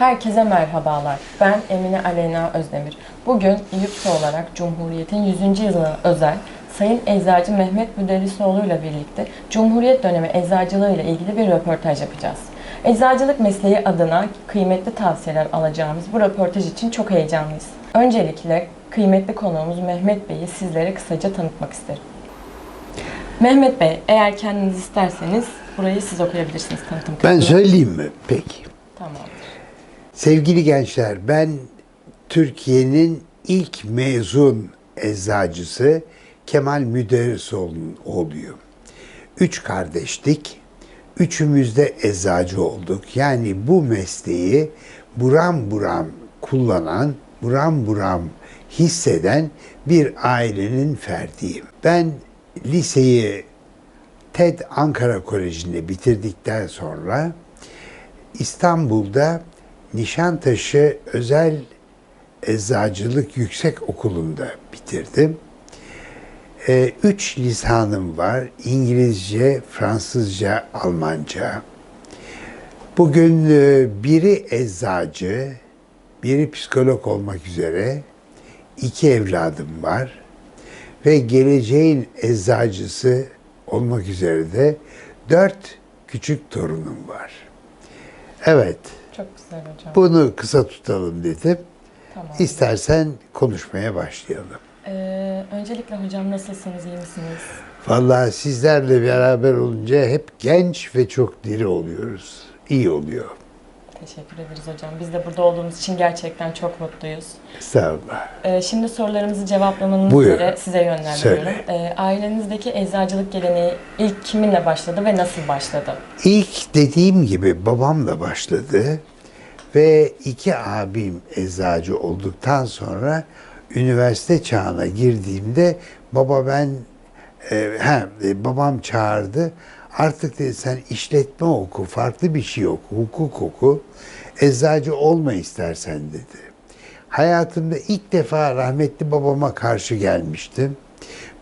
Herkese merhabalar. Ben Emine Aleyna Özdemir. Bugün İYÜPSE olarak Cumhuriyet'in 100. yılına özel Sayın Eczacı Mehmet Müderrisoğlu ile birlikte Cumhuriyet dönemi eczacılığı ile ilgili bir röportaj yapacağız. Eczacılık mesleği adına kıymetli tavsiyeler alacağımız bu röportaj için çok heyecanlıyız. Öncelikle kıymetli konuğumuz Mehmet Bey'i sizlere kısaca tanıtmak isterim. Mehmet Bey, eğer kendiniz isterseniz burayı siz okuyabilirsiniz tanıtım Ben kısmını. söyleyeyim mi? Peki. Tamam. Sevgili gençler, ben Türkiye'nin ilk mezun eczacısı Kemal Müderrisoğlu'nun oğluyum. Üç kardeştik. Üçümüz de eczacı olduk. Yani bu mesleği buram buram kullanan, buram buram hisseden bir ailenin ferdiyim. Ben liseyi TED Ankara Koleji'nde bitirdikten sonra İstanbul'da Nişantaşı Özel Eczacılık Yüksek Okulu'nda bitirdim. Ee, üç lisanım var. İngilizce, Fransızca, Almanca. Bugün e, biri eczacı, biri psikolog olmak üzere iki evladım var. Ve geleceğin eczacısı olmak üzere de dört küçük torunum var. Evet, Çok güzel hocam. bunu kısa tutalım dedim. Tamam. İstersen konuşmaya başlayalım. Ee, öncelikle hocam nasılsınız, iyi misiniz? Vallahi sizlerle beraber olunca hep genç ve çok diri oluyoruz. İyi oluyor. Teşekkür ederiz hocam. Biz de burada olduğumuz için gerçekten çok mutluyuz. Estağfurullah. Ee, şimdi sorularımızı cevaplamanız Buyur. üzere size yönlendiriyorum. Söyle. Ee, ailenizdeki eczacılık geleneği ilk kiminle başladı ve nasıl başladı? İlk dediğim gibi babamla başladı ve iki abim eczacı olduktan sonra üniversite çağına girdiğimde baba ben e, he, e, babam çağırdı. Artık dedi sen işletme oku, farklı bir şey oku, hukuk oku. Eczacı olma istersen dedi. Hayatımda ilk defa rahmetli babama karşı gelmiştim.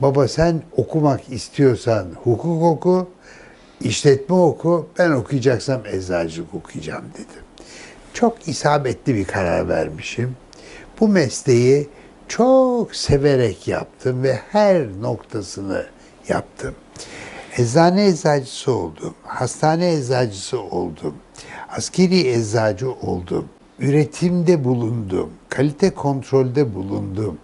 Baba sen okumak istiyorsan hukuk oku, işletme oku, ben okuyacaksam eczacılık okuyacağım dedim. Çok isabetli bir karar vermişim. Bu mesleği çok severek yaptım ve her noktasını yaptım. Eczane eczacısı oldum, hastane eczacısı oldum, askeri eczacı oldum, üretimde bulundum, kalite kontrolde bulundum,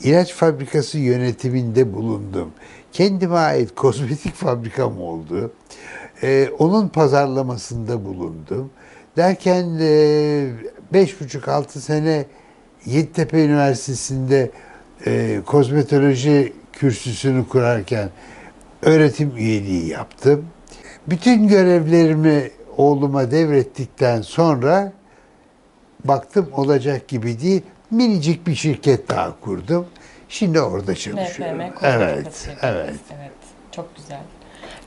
ilaç fabrikası yönetiminde bulundum. Kendime ait kozmetik fabrikam oldu. Ee, onun pazarlamasında bulundum. Derken e, beş buçuk altı sene Yeditepe Üniversitesi'nde e, kozmetoloji kürsüsünü kurarken öğretim üyeliği yaptım. Bütün görevlerimi oğluma devrettikten sonra baktım olacak gibi değil. Minicik bir şirket daha kurdum. Şimdi orada çalışıyorum. MFM Evet, evet. Evet, çok güzel.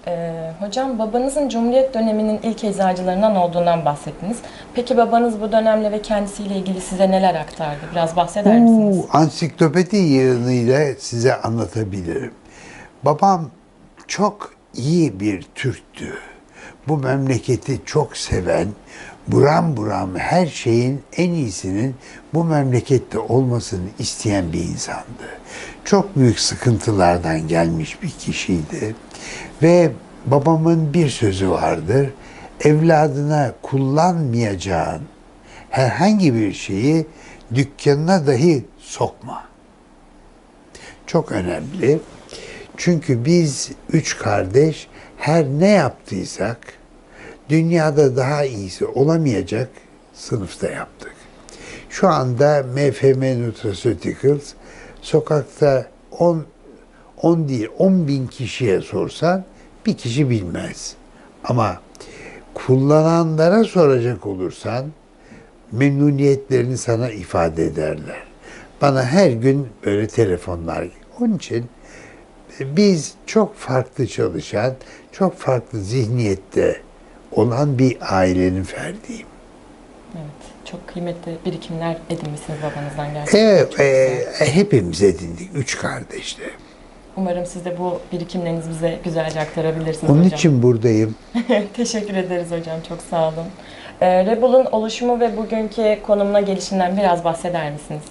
Ee, hocam babanızın Cumhuriyet döneminin ilk eczacılarından olduğundan bahsettiniz. Peki babanız bu dönemle ve kendisiyle ilgili size neler aktardı? Biraz bahseder misiniz? Bu ansiklopedi yığınıyla size anlatabilirim. Babam çok iyi bir Türktü. Bu memleketi çok seven, buram buram her şeyin en iyisinin bu memlekette olmasını isteyen bir insandı. Çok büyük sıkıntılardan gelmiş bir kişiydi. Ve babamın bir sözü vardır. Evladına kullanmayacağın herhangi bir şeyi dükkanına dahi sokma. Çok önemli. Çünkü biz üç kardeş her ne yaptıysak dünyada daha iyisi olamayacak sınıfta yaptık. Şu anda MFM Nutraceuticals sokakta 10 10 değil 10 bin kişiye sorsan bir kişi bilmez. Ama kullananlara soracak olursan memnuniyetlerini sana ifade ederler. Bana her gün böyle telefonlar. Onun için biz çok farklı çalışan, çok farklı zihniyette olan bir ailenin ferdiyim. Evet, çok kıymetli birikimler edinmişsiniz babanızdan gerçekten. Evet, e, hepimiz edindik, üç kardeşle. Umarım siz de bu birikimlerinizi bize güzelce aktarabilirsiniz Onun hocam. için buradayım. Teşekkür ederiz hocam. Çok sağ olun. Ee, Rebel'ın oluşumu ve bugünkü konumuna gelişinden biraz bahseder misiniz?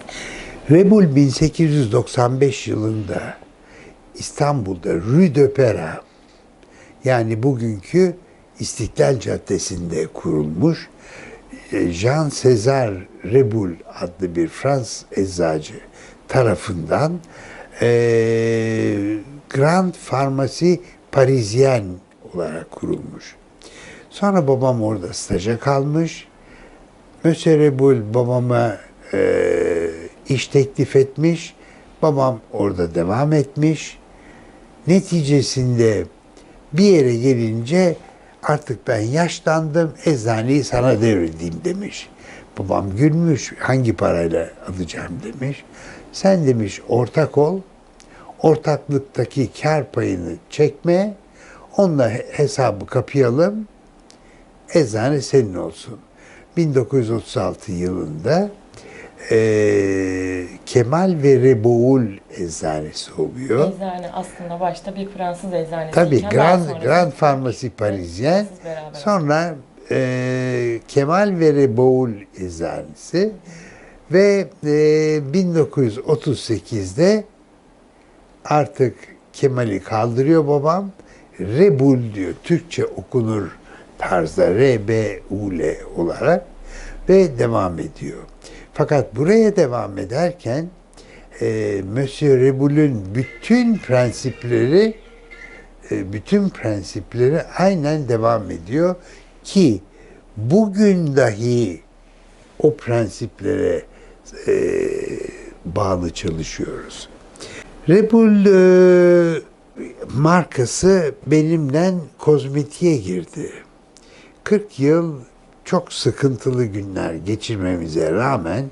Rebul 1895 yılında İstanbul'da Rue de Pera yani bugünkü İstiklal Caddesi'nde kurulmuş e, Jean César Rebul adlı bir Fransız eczacı tarafından e, Grand Pharmacie Parisienne olarak kurulmuş. Sonra babam orada staja kalmış. Monsieur Rebul babama e, iş teklif etmiş. Babam orada devam etmiş. Neticesinde bir yere gelince artık ben yaşlandım, eczaneyi sana devredeyim demiş. Babam gülmüş, hangi parayla alacağım demiş. Sen demiş ortak ol, ortaklıktaki kar payını çekme, onunla he- hesabı kapayalım, eczane senin olsun. 1936 yılında eee, Kemal ve Reboul eczanesi oluyor. Eczane aslında başta bir Fransız eczanesi. Tabii Grand, Grand Pharmacie Parisien. Sonra eee, Kemal ve Reboul eczanesi ve eee, 1938'de artık Kemal'i kaldırıyor babam. Rebul diyor. Türkçe okunur tarzda R-B-U-L olarak ve devam ediyor. Fakat buraya devam ederken e, Monsieur Rebul'ün bütün prensipleri e, bütün prensipleri aynen devam ediyor ki bugün dahi o prensiplere e, bağlı çalışıyoruz. Rebul e, markası benimle kozmetiğe girdi. 40 yıl çok sıkıntılı günler geçirmemize rağmen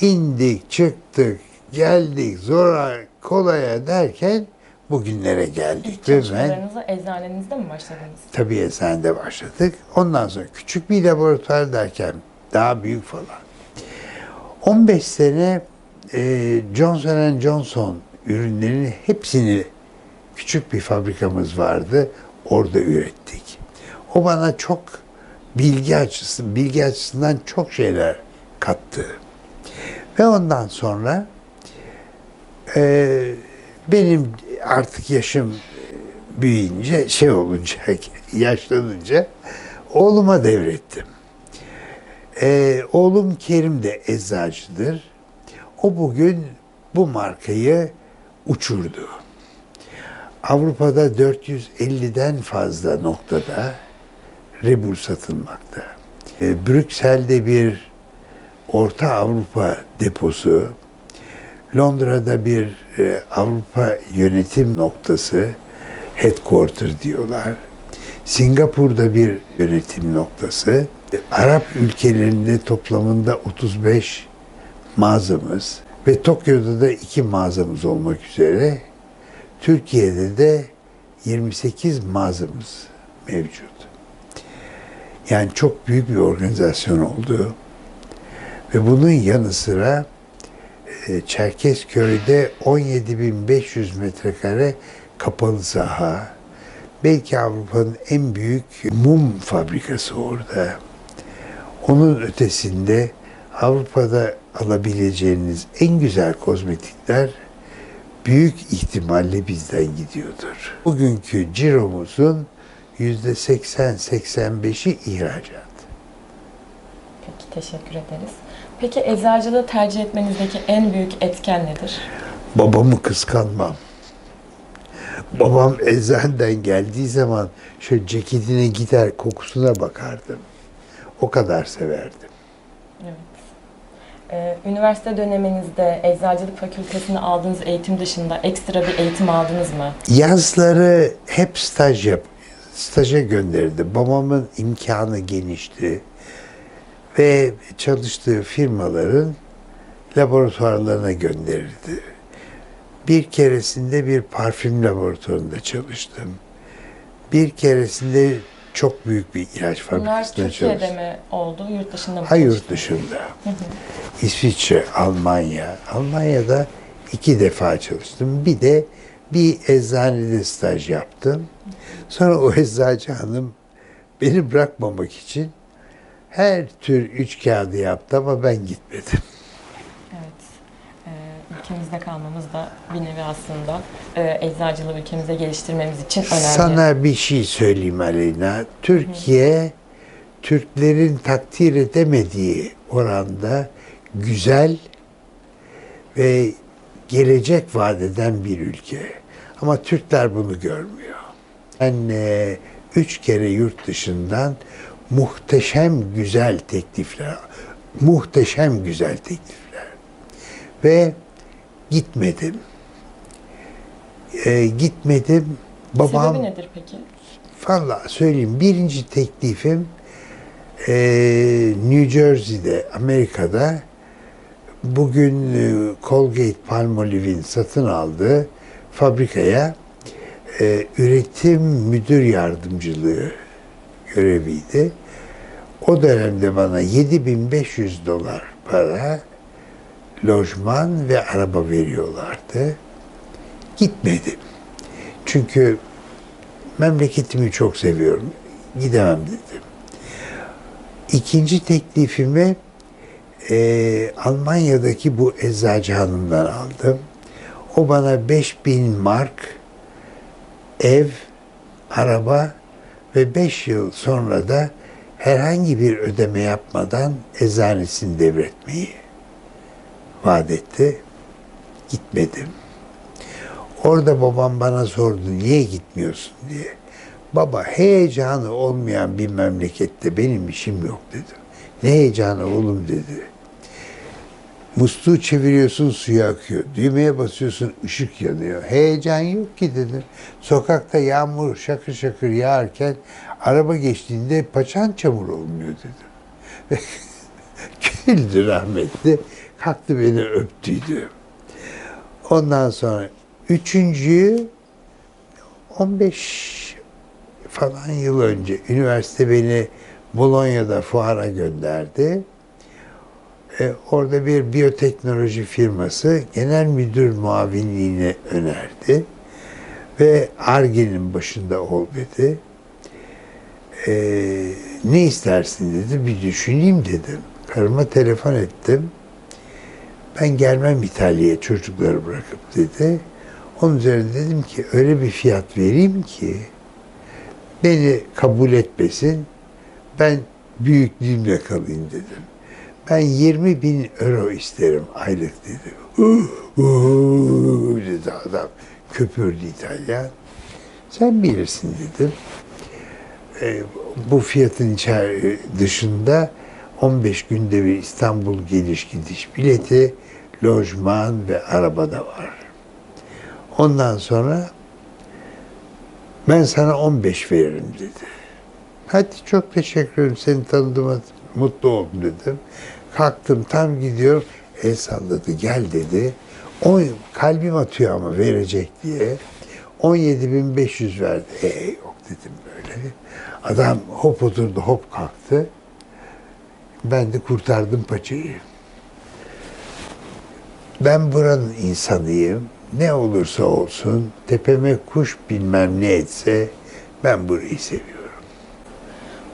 indik, çıktık, geldik, zora, kolaya derken bugünlere geldik. İlk çalışmalarınıza eczanenizde mi başladınız? tabii eczanede başladık. Ondan sonra küçük bir laboratuvar derken daha büyük falan. 15 sene e, Johnson Johnson ürünlerinin hepsini küçük bir fabrikamız vardı. Orada ürettik. O bana çok bilgi açısı, bilgi açısından çok şeyler kattı. Ve ondan sonra e, benim artık yaşım büyüyünce şey olunca yaşlanınca oğluma devrettim. Ee, oğlum Kerim de eczacıdır. O bugün bu markayı uçurdu. Avrupa'da 450'den fazla noktada Rebul satılmakta. Ee, Brüksel'de bir Orta Avrupa deposu, Londra'da bir e, Avrupa yönetim noktası, headquarter diyorlar. Singapur'da bir yönetim noktası. Arap ülkelerinde toplamında 35 mağazamız ve Tokyo'da da iki mağazamız olmak üzere Türkiye'de de 28 mağazamız mevcut. Yani çok büyük bir organizasyon oldu. Ve bunun yanı sıra e, Çerkezköy'de 17.500 metrekare kapalı saha. Belki Avrupa'nın en büyük mum fabrikası orada. Onun ötesinde Avrupa'da alabileceğiniz en güzel kozmetikler büyük ihtimalle bizden gidiyordur. Bugünkü ciromuzun yüzde 80-85'i ihracat. Peki teşekkür ederiz. Peki eczacılığı tercih etmenizdeki en büyük etken nedir? Babamı kıskanmam. Babam eczaneden geldiği zaman şöyle ceketine gider kokusuna bakardım. O kadar severdim. Evet. Ee, üniversite döneminizde eczacılık fakültesinde aldığınız eğitim dışında ekstra bir eğitim aldınız mı? Yazları hep staj yap, staja gönderirdi. Babamın imkanı genişti ve çalıştığı firmaların laboratuvarlarına gönderirdi. Bir keresinde bir parfüm laboratuvarında çalıştım. Bir keresinde çok büyük bir ilaç Bunlar fabrikasında Türkiye'de çalıştım. mi oldu, yurt dışında mı? Hayır yurt dışında. İsviçre, Almanya. Almanya'da iki defa çalıştım. Bir de bir eczanede staj yaptım. Sonra o eczacı hanım beni bırakmamak için her tür üç kağıdı yaptı ama ben gitmedim. Evet. Ee, ülkemizde kalmamız da bir nevi aslında e, eczacılığı ülkemize geliştirmemiz için önemli. Sana bir şey söyleyeyim Aleyna. Türkiye, Türklerin takdir edemediği oranda güzel ve gelecek vaat eden bir ülke. Ama Türkler bunu görmüyor. Ben e, üç kere yurt dışından muhteşem güzel teklifler, muhteşem güzel teklifler ve gitmedim. E, gitmedim. Babam Sebebi nedir peki? Valla söyleyeyim. Birinci teklifim eee, New Jersey'de, Amerika'da bugün e, Colgate Palmolive'in satın aldığı fabrikaya e, üretim müdür yardımcılığı göreviydi. O dönemde bana 7500 dolar para, lojman ve araba veriyorlardı. Gitmedim. Çünkü memleketimi çok seviyorum. Gidemem dedim. İkinci teklifimi eee, Almanya'daki bu eczacı hanımdan aldım. O bana 5000 mark ev, araba ve 5 yıl sonra da herhangi bir ödeme yapmadan eczanesini devretmeyi vaat etti. Gitmedim. Orada babam bana sordu niye gitmiyorsun diye. Baba heyecanı olmayan bir memlekette benim işim yok dedim. Ne heyecanı oğlum dedi. Musluğu çeviriyorsun suya akıyor. Düğmeye basıyorsun ışık yanıyor. Heyecan yok ki dedim. Sokakta yağmur şakır şakır yağarken araba geçtiğinde paçan çamur olmuyor dedim. Güldü rahmetli. Kalktı beni öptüydü. Ondan sonra üçüncüyü 15 falan yıl önce üniversite beni Bolonya'da fuara gönderdi. E, orada bir biyoteknoloji firması genel müdür muavinliğine önerdi. Ve Arge'nin başında ol dedi. E, ne istersin dedi. Bir düşüneyim dedim. Karıma telefon ettim. Ben gelmem İtalya'ya çocukları bırakıp dedi. Onun üzerine dedim ki öyle bir fiyat vereyim ki beni kabul etmesin. Ben büyüklüğümle kalayım dedim. Ben 20 bin euro isterim aylık dedi. Uh, dedi adam. Köpürdü İtalyan. Sen bilirsin dedim. E, bu fiyatın dışında 15 günde bir İstanbul geliş gidiş bileti, lojman ve araba da var. Ondan sonra ben sana 15 veririm dedi. Hadi çok teşekkür ederim seni tanıdığıma mutlu oldum dedim. Kalktım tam gidiyorum. El salladı gel dedi. O, kalbim atıyor ama verecek diye. 17.500 verdi. E yok dedim böyle. Adam hop oturdu hop kalktı. Ben de kurtardım paçayı. Ben buranın insanıyım. Ne olursa olsun tepeme kuş bilmem ne etse ben burayı seviyorum.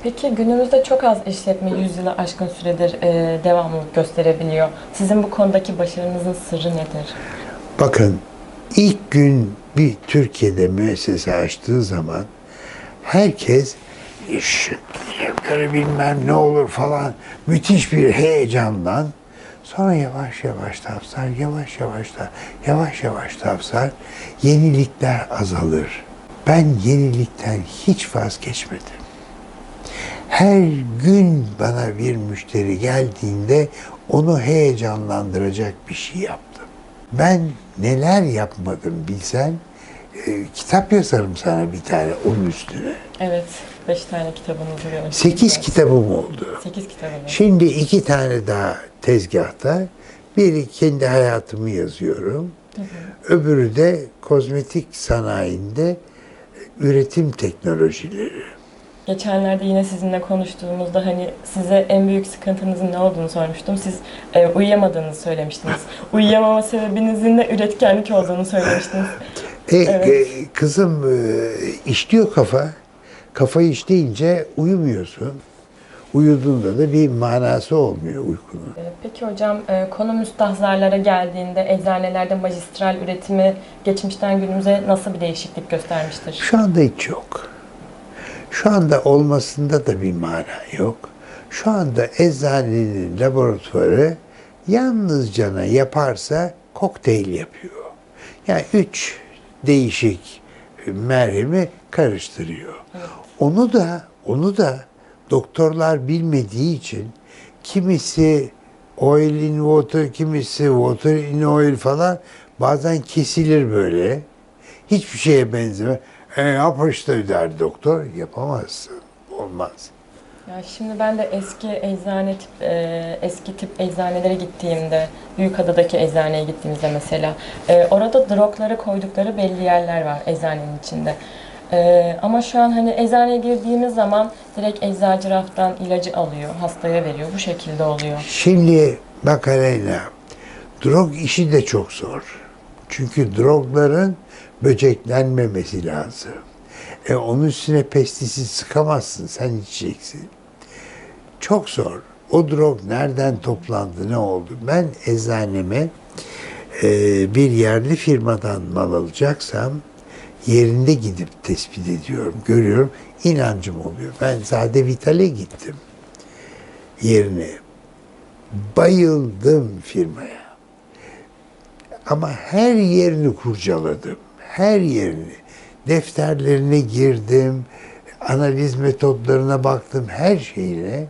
Peki günümüzde çok az işletme 100 yılı aşkın süredir e, devamlılık gösterebiliyor. Sizin bu konudaki başarınızın sırrı nedir? Bakın ilk gün bir Türkiye'de müessese açtığı zaman herkes işletmeleri bilmem ne olur falan müthiş bir heyecandan sonra yavaş yavaş tavsar, yavaş yavaş da yavaş yavaş tavsar, yenilikler azalır. Ben yenilikten hiç vazgeçmedim. Her gün bana bir müşteri geldiğinde onu heyecanlandıracak bir şey yaptım. Ben neler yapmadım bilsen, e, kitap yazarım sana bir tane onun üstüne. Evet, 5 tane kitabınızı görmüştüm. Sekiz kitabım oldu. 8 kitabınız. Şimdi iki tane daha tezgahta. Biri kendi hayatımı yazıyorum. Öbürü de kozmetik sanayinde üretim teknolojileri. Geçenlerde yine sizinle konuştuğumuzda hani size en büyük sıkıntınızın ne olduğunu sormuştum. Siz e, uyuyamadığınızı söylemiştiniz. Uyuyamama sebebinizin de üretkenlik olduğunu söylemiştiniz. E, Evet. e, kızım e, işliyor kafa. Kafa işleyince uyumuyorsun. Uyuduğunda da bir manası olmuyor uykunun. Ee, Peki hocam e, konu müstahzarlara geldiğinde eczanelerde magistral üretimi geçmişten günümüze nasıl bir değişiklik göstermiştir? Şu anda hiç yok. Şu anda olmasında da bir mana yok. Şu anda eczanenin laboratuvarı yalnızcana yaparsa kokteyl yapıyor. Yani üç değişik merhemi karıştırıyor. Onu da onu da doktorlar bilmediği için kimisi oil in water, kimisi water in oil falan bazen kesilir böyle. Hiçbir şeye benzeme. E yap işte der doktor. Yapamazsın. Olmaz. Ya şimdi ben de eski eczane tip, e, eski tip eczanelere gittiğimde, Büyükada'daki eczaneye gittiğimizde mesela, e, orada drogları koydukları belli yerler var eczanenin içinde. E, ama şu an hani eczaneye girdiğimiz zaman direkt eczacı raftan ilacı alıyor, hastaya veriyor. Bu şekilde oluyor. Şimdi bak Aleyna, drog işi de çok zor. Çünkü drogların böceklenmemesi lazım. E onun üstüne pestisit sıkamazsın, sen içeceksin. Çok zor. O drog nereden toplandı, ne oldu? Ben eczaneme e, bir yerli firmadan mal alacaksam yerinde gidip tespit ediyorum, görüyorum, inancım oluyor. Ben Zade Vital'e gittim yerine. Bayıldım firmaya. Ama her yerini kurcaladım. Her yerini. Defterlerine girdim. Analiz metodlarına baktım. Her şeyine.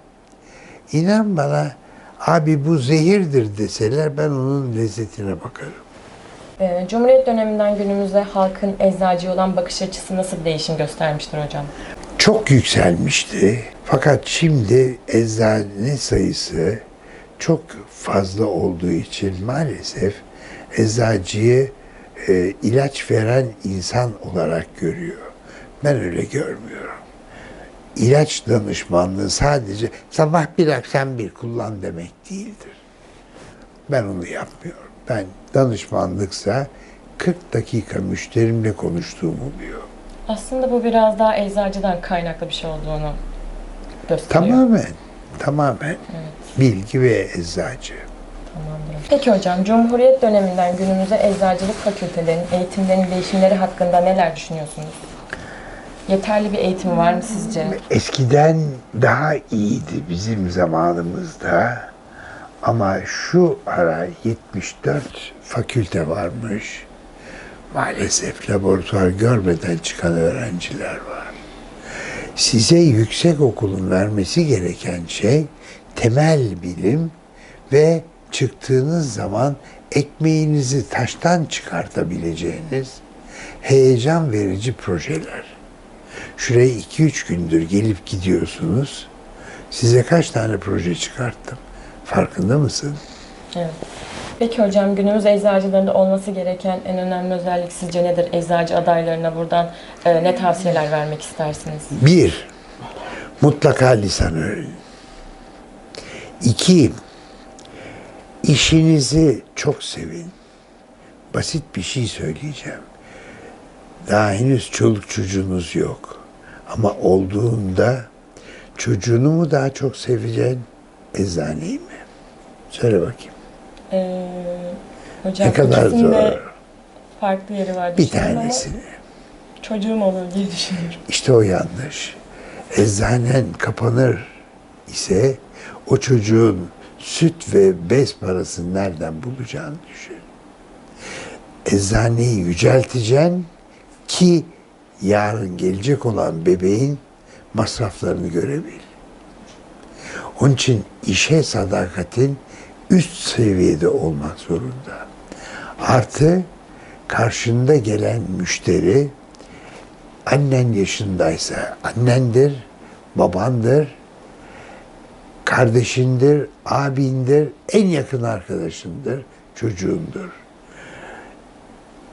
İnan bana abi bu zehirdir deseler ben onun lezzetine bakarım. E, Cumhuriyet döneminden günümüze halkın eczacıya olan bakış açısı nasıl değişim göstermiştir hocam? çok yükselmişti. Fakat şimdi eczane sayısı çok fazla olduğu için maalesef eczacıyı e, ilaç veren insan olarak görüyor. Ben öyle görmüyorum. İlaç danışmanlığı sadece sabah bir akşam bir kullan demek değildir. Ben onu yapmıyorum. Ben danışmanlıksa 40 dakika müşterimle konuştuğumu biliyor. Aslında bu biraz daha eczacıdan kaynaklı bir şey olduğunu gösteriyor. Tamamen, tamamen bilgi ve eczacı. Tamamdır. Peki hocam, Cumhuriyet döneminden günümüze eczacılık fakültelerinin eğitimlerinin değişimleri hakkında neler düşünüyorsunuz? Yeterli bir eğitim var mı sizce? Eskiden daha iyiydi bizim zamanımızda ama şu ara 74 fakülte varmış. Maalesef laboratuvar görmeden çıkan öğrenciler var. Size yüksek okulun vermesi gereken şey temel bilim ve çıktığınız zaman ekmeğinizi taştan çıkartabileceğiniz heyecan verici projeler. Şuraya 2-3 gündür gelip gidiyorsunuz. Size kaç tane proje çıkarttım? Farkında mısın? Evet. Peki hocam, günümüz eczacılarında olması gereken en önemli özellik sizce nedir? Eczacı adaylarına buradan e, ne tavsiyeler vermek istersiniz? Bir, mutlaka lisan öğrenin. İki, işinizi çok sevin. Basit bir şey söyleyeceğim. Daha henüz çoluk çocuğunuz yok. Ama olduğunda çocuğunu mu daha çok seveceksin, eczaneyi mi? Söyle bakayım. Ee, hocam, Ne kadar zor. farklı yeri var. Bir tanesini. Çocuğum olur diye düşünüyorum. İşte o yanlış. Eczanen kapanır ise o çocuğun süt ve bez parasını nereden bulacağını düşün. Eczaneyi yücelteceksin ki yarın gelecek olan bebeğin masraflarını görebil. Onun için işe sadakatin üst seviyede olmak zorunda. Artı karşında gelen müşteri annen yaşındaysa annendir, babandır, kardeşindir, abindir, en yakın arkadaşındır, çocuğundur.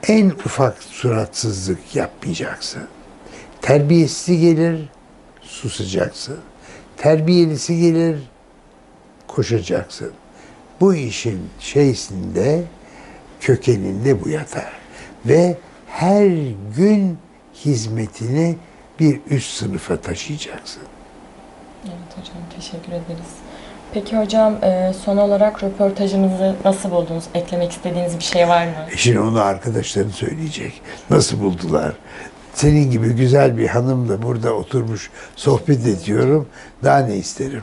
En ufak suratsızlık yapmayacaksın. Terbiyesi gelir, susacaksın. Terbiyelisi gelir, koşacaksın. Bu işin şeysinde, kökeninde bu yatar. Ve her gün hizmetini bir üst sınıfa taşıyacaksın. Evet hocam teşekkür ederiz. Peki hocam e, son olarak röportajımızı nasıl buldunuz? Eklemek istediğiniz bir şey var mı? E Şimdi onu arkadaşların söyleyecek. Nasıl buldular? Senin gibi güzel bir hanımla burada oturmuş sohbet ediyorum. Daha ne isterim?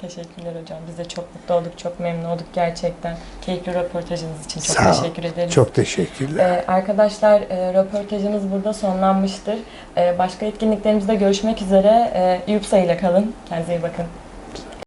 Teşekkürler hocam. Biz de çok mutlu olduk, çok memnun olduk gerçekten. Keyifli röportajınız için çok Sağ ol. teşekkür ederiz. Çok teşekkürler. Ee, arkadaşlar e, röportajımız burada sonlanmıştır. Ee, başka etkinliklerimizde görüşmek üzere. Ee, Yupsa ile kalın. Kendinize iyi bakın.